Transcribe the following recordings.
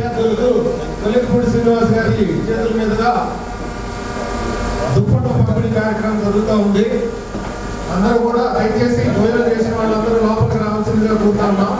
విద్యార్థులకు కొలిపూడి శ్రీనివాస్ గారి చేతుల మీదుగా దుప్పట్టు పంపిణీ కార్యక్రమం జరుగుతూ ఉంది. అందరూ కూడా దయచేసి భోజనం చేసిన వాళ్ళందరూ లోపలికి రావాల్సిందిగా కోరుతా ఉన్నాం.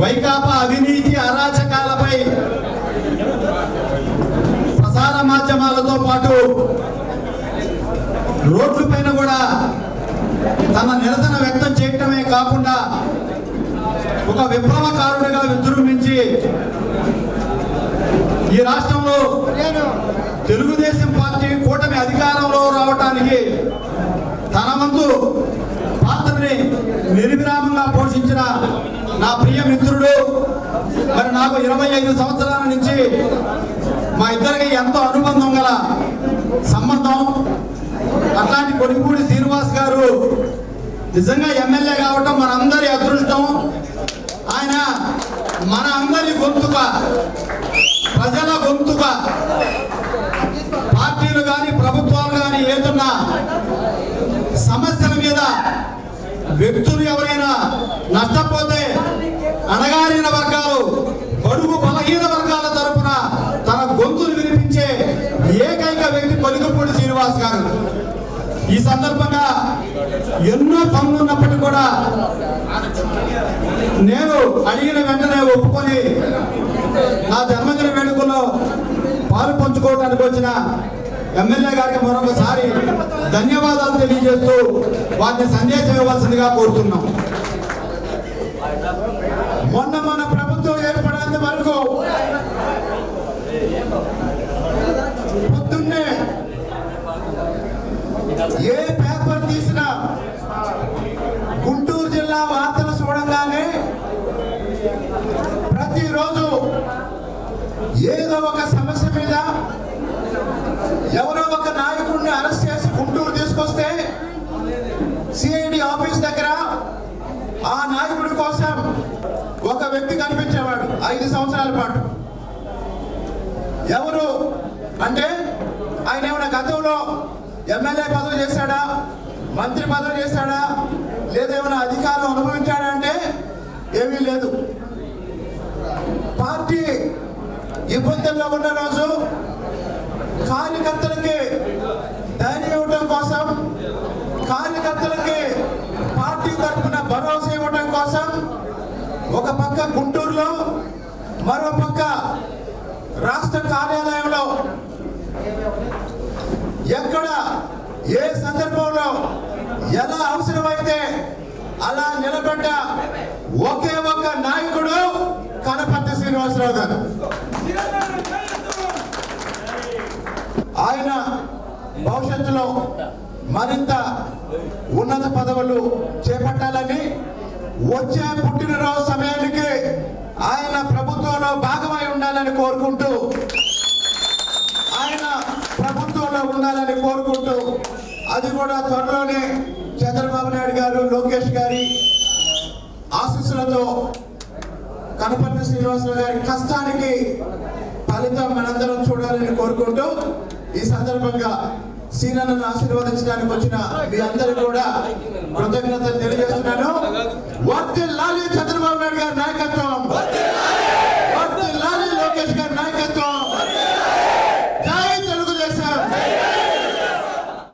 వైకాపా అవినీతి అరాచకాలపై ప్రసార మాధ్యమాలతో పాటు రోడ్లపైన కూడా తమ నిరసన వ్యక్తం చేయటమే కాకుండా ఒక విప్లవకారుడిగా విజృంభించి ఈ రాష్ట్రంలో తెలుగుదేశం పార్టీ కూటమి అధికారంలో రావటానికి తన వంతు పాత్రని నిర్విరామంగా పోషించిన నా ప్రియ మిత్రుడు మరి నాకు ఇరవై ఐదు సంవత్సరాల నుంచి మా ఇద్దరికి ఎంతో అనుబంధం గల సంబంధం. అట్లాంటి కొడుకుపూడి శ్రీనివాస్ గారు నిజంగా ఎమ్మెల్యే కావటం మనందరి అదృష్టం ఆయన మన అందరి గొంతుక ప్రజల గొంతుక పార్టీలు కానీ ప్రభుత్వాలు కానీ ఏదున్నా సమస్యల మీద వ్యక్తులు ఎవరైనా నష్టపోతే అణగారిన సందర్భంగా ఎన్నో పనులు ఉన్నప్పటికీ కూడా నేను అడిగిన వెంటనే ఒప్పుకొని నా జన్మదిన వేడుకలో పాలు పంచుకోవడానికి వచ్చిన ఎమ్మెల్యే గారికి మరొకసారి ధన్యవాదాలు తెలియజేస్తూ వారిని సందేశం ఇవ్వాల్సిందిగా కోరుతున్నాం. మొన్న మొన్న ఏ పేపర్ తీసినా గుంటూరు జిల్లా వార్తలు చూడంగానే ప్రతిరోజు ఏదో ఒక సమస్య మీద ఎవరో ఒక నాయకుడిని అరెస్ట్ చేసి గుంటూరు తీసుకొస్తే సిఐడి ఆఫీస్ దగ్గర ఆ నాయకుడి కోసం ఒక వ్యక్తి కనిపించేవాడు ఐదు సంవత్సరాల పాటు. ఎవరు? అంటే ఆయన ఏమైనా గతంలో ఎమ్మెల్యే పదవి చేశాడా? మంత్రి పదవి చేశాడా? లేదా ఏమైనా అధికారం అనుభవించాడా అంటే ఏమీ లేదు. పార్టీ ఇబ్బందుల్లో ఉన్న రోజు కార్యకర్తలకి ధైర్యం ఇవ్వడం కోసం కార్యకర్తలకి పార్టీ తరఫున భరోసా ఇవ్వడం కోసం ఒక పక్క గుంటూరులో మరో పక్క రాష్ట్ర కార్యాలయంలో ఏ సందర్భంలో ఎలా అవసరమైతే అలా నిలబడ్డ ఒకే ఒక్క నాయకుడు కనపర్తి శ్రీనివాసరావు గారు? ఆయన భవిష్యత్తులో మరింత ఉన్నత పదవులు చేపట్టాలని వచ్చే పుట్టినరోజు సమయానికి ఆయన ప్రభుత్వంలో భాగమై ఉండాలని కోరుకుంటూ ఆయన ప్రభుత్వంలో ఉండాలని కోరుకుంటూ అది కూడా త్వరలోనే చంద్రబాబు నాయుడు గారు లోకేష్ గారి ఆశీస్సులతో కనపర్తి శ్రీనివాసరావు గారి కష్టానికి ఫలితం మనందరం చూడాలని కోరుకుంటూ ఈ సందర్భంగా సీనన్నను ఆశీర్వదించడానికి వచ్చిన మీ అందరూ కూడా కృతజ్ఞతలు తెలియజేస్తున్నాను.